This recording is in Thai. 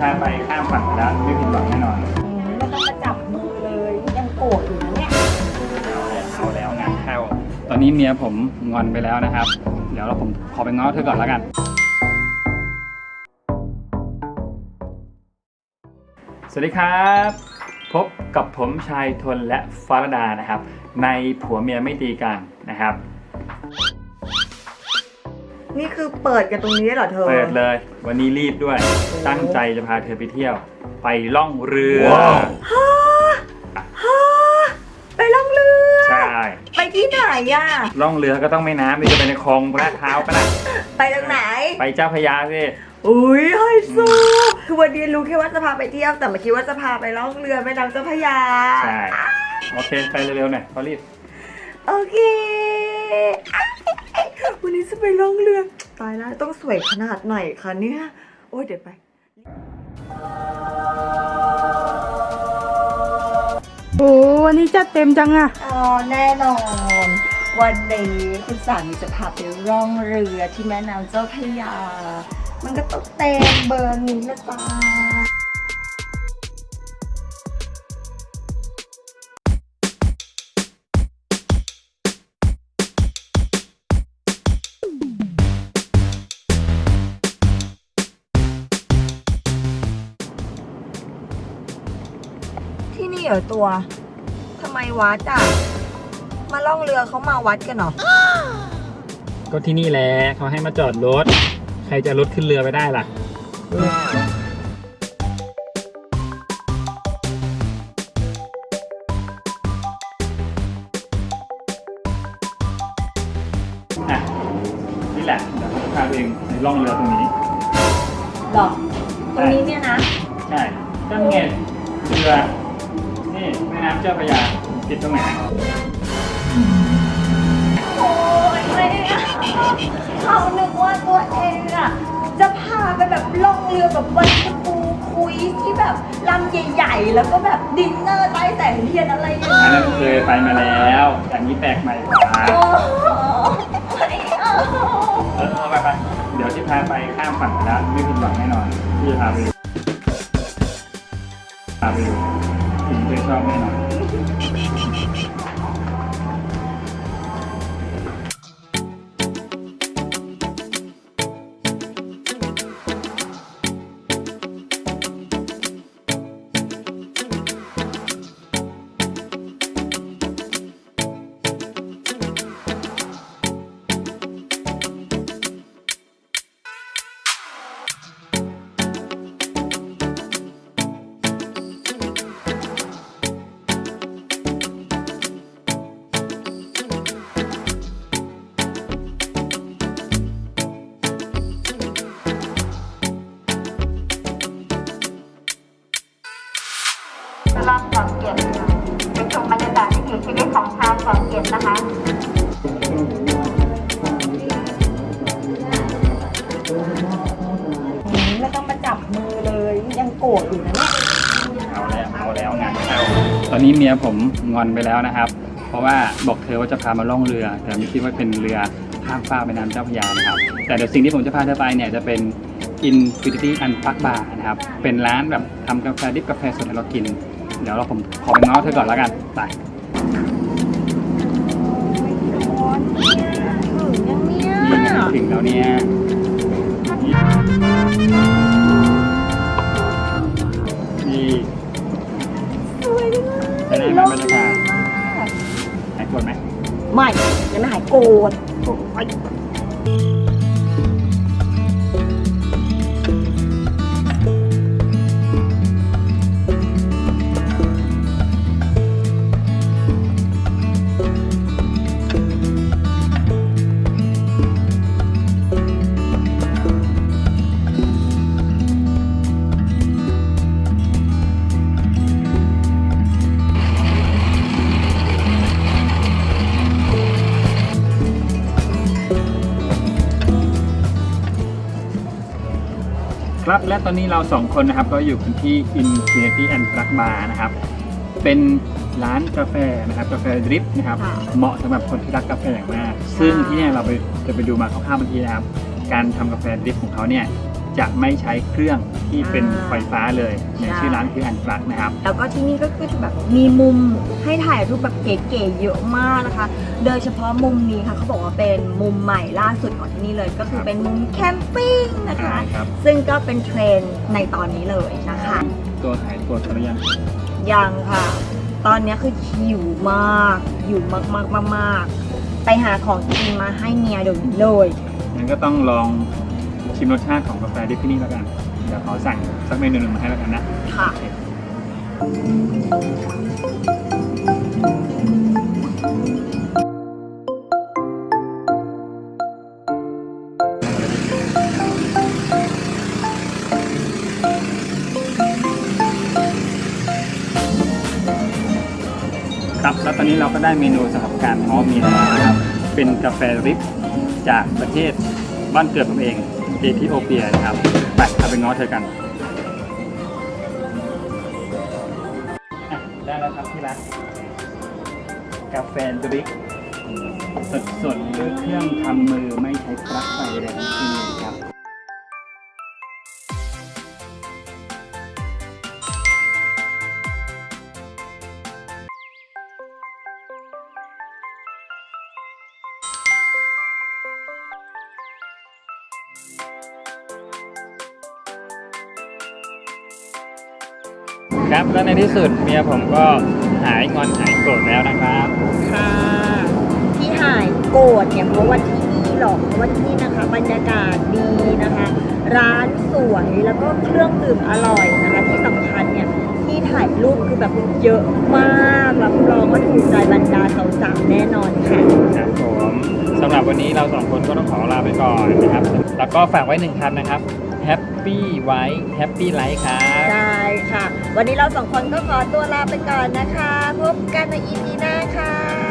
พาไปข้ามฝั่งไปแล้วไม่ผิดหวังแน่นอนอืมไม่ต้องมาจับมือเลยยังโกรธอยู่นะเนี่ยเอาแล้วเอาแล้วงานเข้าตอนนี้เมียผมงอนไปแล้วนะครับ เดี๋ยวเราผมขอไปง้อเธอก่อนแล้วกัน สวัสดีครับ พบกับผมชายทนและฟารดานะครับ ในผัวเมียไม่ตีกันนะครับ นี่คือเปิดกันตรงนี้เหรอเธอ เปิดเลย วันนี้รีบด้วย ตั้งใจจะพาเธอไปเที่ยว ไปล่องเรือฮ่าฮ่าไปล่องเรือ ใช่ ไปที่ไหนอะ ล่องเรือก็ต้องไม่น้ำดิจะไปในคลองลาดพร้าวปะล่ะไปทางไหน ไปเจ้าพระยาสิ อุ้ยไฮโซคือวันนี้รู้แค่ว่าจะพาไปเที่ยว แต่ไม่คิดว่าจะพาไปล่องเรือแม่น้ำเจ้าพระยา ใช่ โอเค ไปเร็วๆหน่อยเขารีบ โอเควันนี้จะไปล่องเรือ ตายแล้วต้องสวยขนาดไหนคะเนี่ย โอ้ยเดี๋ยวไป โอ้วันนี้จัดเต็มจังอะอ๋อแน่นอน วันนี้คุณสามีจะพาไปร่องเรือที่แม่น้ำเจ้าพระยา มันก็ต้องเต็มเบอร์นี้นะจ๊ะ ที่นี่เหรอตัว ทำไมวัดอะ มาล่องเรือเขามาวัดกันเหรอ ก็ที่นี่แหละเขาให้มาจอดรถ ใครจะรถขึ้นเรือไปได้ล่ะ อะ นี่แหละเดี๋ยวผมจะพาไปเองในล่องเรือตรงนี้ หรอ ตรงนี้เนี่ยนะ ใช่ตั้งเงนเรือนี่ แม่น้ำเจ้าพระยาติดตรงไหนโอ้ยไม่อะเขานึกว่าตัวเองอะจะพาไปแบบล่องเรือแบบวันปูคุยที่แบบลำใหญ่ๆ แล้วก็แบบดินเนอร์ใต้แสงเทียนอะไรอย่างอันเงี้นั้ยนเคยไปมาแล้วอันนี้แปลกใหม่กว่าโอ้ไม่เอาเออเอาไปไปเดี๋ยวที่พาไปข้ามฝั่งไปแล้วไม่ผิดหวังแน่นอนที่จะพาไปดูพาไปดู ถึง สองเกียรตินะคะอืมไม่ต้องมาจับมือเลยยังโกรธอยู่นะเนี่ยเอาแล้วเอาแล้วงานเข้าตอนนี้เมียผมงอนไปแล้วนะครับ เพราะว่าบอกเธอว่าจะพามาล่องเรือ แต่ไม่คิดว่าเป็นเรือข้ามฟากแม่น้ำเจ้าพระยานะครับ แต่เดี๋ยวสิ่งที่ผมจะพาเธอไปเนี่ยจะเป็น Infinity and Park Bar นะครับ เป็นร้านแบบทำกาแฟดิบกาแฟสดให้เรากิน เดี๋ยวเราผมขอไปง้อเธอก่อนแล้วกัน ไป ยังเนี่ยนี่ไงถึงแล้วเนี่ย นี่สวยจังเลยไปได้ไหมบรรยากาศหายปวดไหมไม่ยังไม่หายโกรธ โอ้ย ครับ และตอนนี้เราสองคนนะครับก็อยู่กันที่ Infinity and Plug Bar นะครับ เป็นร้านกาแฟนะครับกาแฟดริปนะครับเหมาะสำหรับคนที่รักกาแฟอย่างมาก ซึ่งที่เนี่ยเราไปจะไปดูมาคร่าวๆเมื่อกี้นะครับ การทำกาแฟดริปของเขาเนี่ย จะไม่ใช้เครื่องที่เป็นอ่าไฟฟ้าเลยเนี่ยใช่ชื่อร้านคืออันปลักนะครับ แล้วก็ที่นี่ก็คือแบบมีมุมให้ถ่ายรูปแบบเก๋ๆเยอะมากนะคะ โดยเฉพาะมุมนี้ค่ะเขาบอกว่าเป็นมุมใหม่ล่าสุดของที่นี่เลย ก็คือเป็นมุมแคมปิ้งนะคะใช่ครับซึ่งก็เป็นเทรนด์ในตอนนี้เลยนะคะ ตัวถ่ายตัวตัวยังยังค่ะ ตอนนี้คือหิวมากหิวมากมากมากมากๆไปหาของกินมาให้เมียเดี๋ยวนี้เลยงั้นก็ต้องลอง ชิมรสชาติของกาแฟที่ที่นี่แล้วกัน เดี๋ยวขอสั่งสักเมนูหนึ่งมาให้แล้วกันนะ ค่ะ ครับ แล้วตอนนี้เราก็ได้เมนูสำหรับการง้อเมียแล้วนะครับ เป็นกาแฟริบจากประเทศบ้านเกิดผมเอง เอธิโอเปียนะครับไปเอาไปง้อเธอกันอะได้แล้วครับที่ร้านกาแฟดริปสดๆด้วยเครื่องทำมือไม่ใช้ปลั๊กไฟใดๆทั้งสิ้นเลยครับ ครับแล้วในที่สุดเมียผมก็หายงอนหายโกรธแล้วนะครับ ค่ะที่หายโกรธเนี่ยเพราะว่าที่นี่หรอกเพราะว่าที่นี่นะคะ บรรยากาศดีนะคะ ร้านสวยแล้วก็เครื่องดื่มอร่อยนะคะ ที่สำคัญเนี่ยที่ถ่ายรูปคือแบบเยอะมากรับรองว่าถูกใจบรรดาสาวๆแน่นอนค่ะ ครับผมสำหรับวันนี้เราสองคนก็ต้องขอลาไปก่อนนะครับ แล้วก็ฝากไว้หนึ่งคำนะครับ Happy ไว้ Happy Life ครับใช่ ค่ะ วันนี้เราสองคนก็ขอตัวลาไปก่อนนะคะ พบกันใน EP หน้าค่ะ